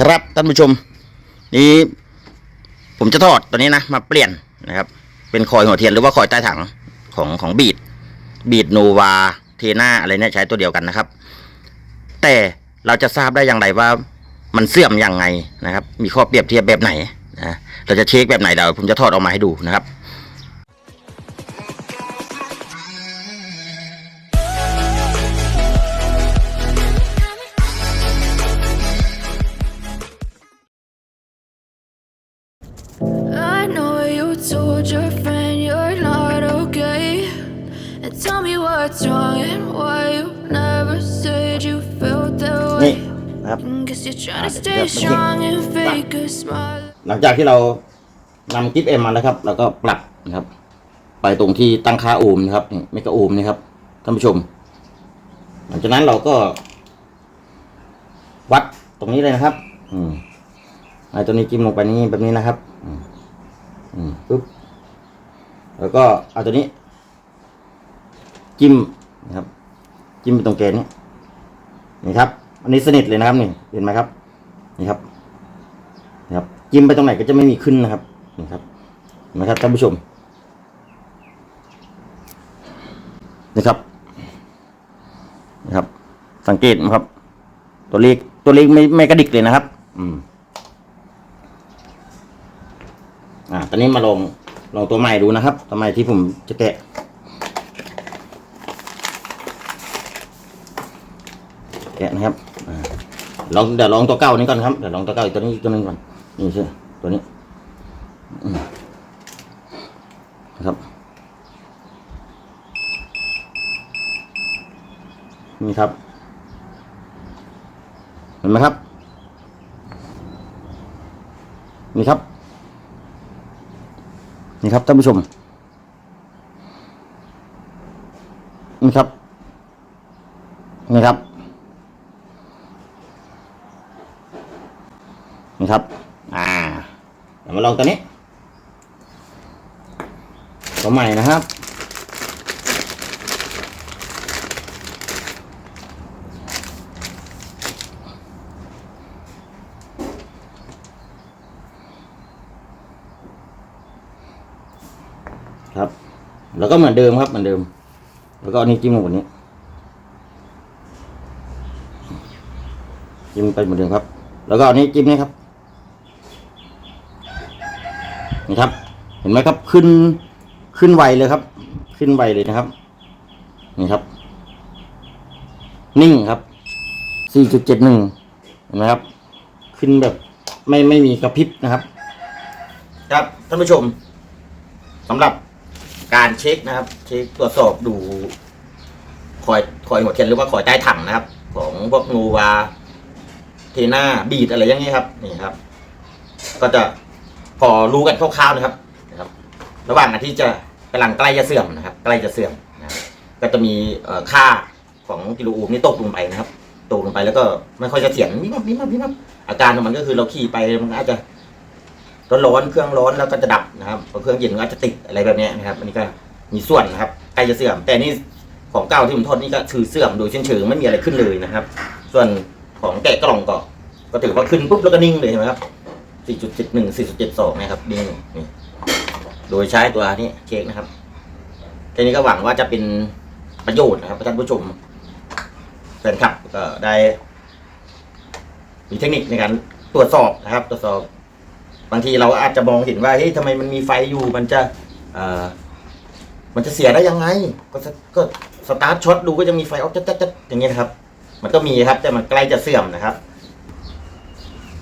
ครับท่านผู้ชม นี้ ผมจะทอดตัวนี้นะ มาเปลี่ยนนะครับ เป็นคอยหัวเทียนหรือว่าคอยใต้ถังของของบีดบีดโนวาเทนาอะไรเนี่ยใช้ตัวเดียวกันนะครับ แต่เราจะทราบได้อย่างไรว่ามันเสื่อมอยังไงนะครับ มีข้อเปรียบเทียบแบบไหนนะเราจะเช็คแบบไหนเดี๋ยวผมจะทอดออกมาให้ดูนะครับ told your friend you're not okay. And tell me what's wrong and why you never said you felt that นี่ way. นะครับ Guess you're trying to Ah, stay that's the strong and fake a smile. หลังจากที่เรานำกิฟเอ็มมาแล้วครับเราก็ปรับนะครับ ไปตรงที่ตั้งค่าโอห์มนะครับนี่เมกะโอห์มนะครับท่านผู้ชม หลังจากนั้นเราก็ วัดตรงนี้เลยนะครับ อืมไอ้ตัวนี้จิ้มลงไปนี่แบบนี้นะครับอืมอืม ปึ๊บแล้วก็เอาตัวนี้ จิ้มนะครับ จิ้มไปตรงแกนนี้นี่ครับ อันนี้สนิทเลยนะครับนี่เห็นไหมครับ นี่ครับนะครับ จิ้มไปตรงไหนก็จะไม่มีขึ้นนะครับนี่ครับเห็นะครับท่านผู้ชมนะครับนะครับ สังเกตนะครับ ตัวเลขตัวเลขไม่ไม่กระดิกเลยนะครับ อืม อ่า ตอนนี้มาลองลองตัวใหม่ดูนะครับ ตัวใหม่ที่ผมจะแกะแกะนะครับอลองเดี๋ยวลองตัวเก้านี้ก่อนครับเดี๋ยวลองตัวเก้าอีกตัวนี้ตัวหนึงก่อนนี่ใช่ตัวนี้นะครับนี่ครับ เห็นไหมครับ นี่ครับ นี่ครับท่านผู้ชมนี่ครับนี่ครับนี่ครับ อ่าเดี๋ยวมาลองตัวนี้ตัวใหม่นะครับ ครับ แล้วก็เหมือนเดิมครับเหมือนเดิม แล้วก็อานี้จิ้มลงบนนี้จิ้มไปเหมือนเดิมครับ แล้วก็อานี้จิ้มนี่ครับนี่ครับ เห็นไหมครับขึ้นขึ้นไวเลยครับ ขึ้นไวเลยนะครับ นี่ครับ นิ่งครับสี่จุดเจ็ดหนึ่งเห็นไหมครับ ขึ้นแบบไม่ไม่มีกระพริบนะครับ ครับท่านผู้ชมสำหรับ การเช็คนะครับ เช็คตรวจสอบดูคอยคอยหัวเทียนหรือว่าคอยใต้ถังนะครับ ของพวกโนวาเทน่าบีดอะไรอย่างนี้ครับนี่ครับ ก็จะพอรู้กันคร่าวๆนะครับนะครับ ระหว่างที่จะกำลังใกล้จะเสื่อมนะครับ ใกล้จะเสื่อมนะครับก็จะมีค่าของกิโลโอห์มนี่ตกลงไปนะครับ ตกลงไปแล้วก็ไม่ค่อยจะเถียงนิดนับนิดนับนิดนับอาการของมันก็คือเราขี่ไปมันอาจจะ ร้อนเครื่องร้อนแล้วก็จะดับนะครับพอเครื่องเย็นก็จะติดอะไรแบบนี้นะครับ อันนี้ก็มีส่วนนะครับใกล้จะเสื่อม แต่นี่ของเก่าที่ผมทดนี่ก็คือเสื่อมโดยเช่นเชิงไม่มีอะไรขึ้นเลยนะครับ ส่วนของแกะกล่องก็ก็ถือว่าขึ้นปุ๊บแล้วก็นิ่งเลยใช่ไหมครับ 4.71 4.72 นะครับนิ่งนี่โดยใช้ตัวนี้เช็คนะครับทีนี้ก็หวังว่าจะเป็นประโยชน์นะครับท่านผู้ชมแฟนคลับก็ได้ มีเทคนิคในการตรวจสอบนะครับ ตรวจสอบ บางทีเราอาจจะมองเห็นว่าเฮ้ยทำไมมันมีไฟอยู่มันจะเอ่อมันจะเสียได้ยังไง ก็ก็สตาร์ทช็อตดูก็จะมีไฟออกจัดๆๆอย่างเงี้ยนะครับ มันก็มีครับแต่มันใกล้จะเสื่อมนะครับ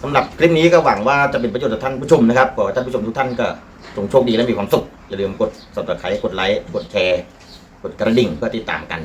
สำหรับคลิปนี้ก็หวังว่าจะเป็นประโยชน์ต่อท่านผู้ชมนะครับขอท่านผู้ชมทุกท่านก็จงโชคดีและมีความสุขอย่าลืมกด subscribe กดไลค์กดแชร์กดกระดิ่งเพื่อติดตามกัน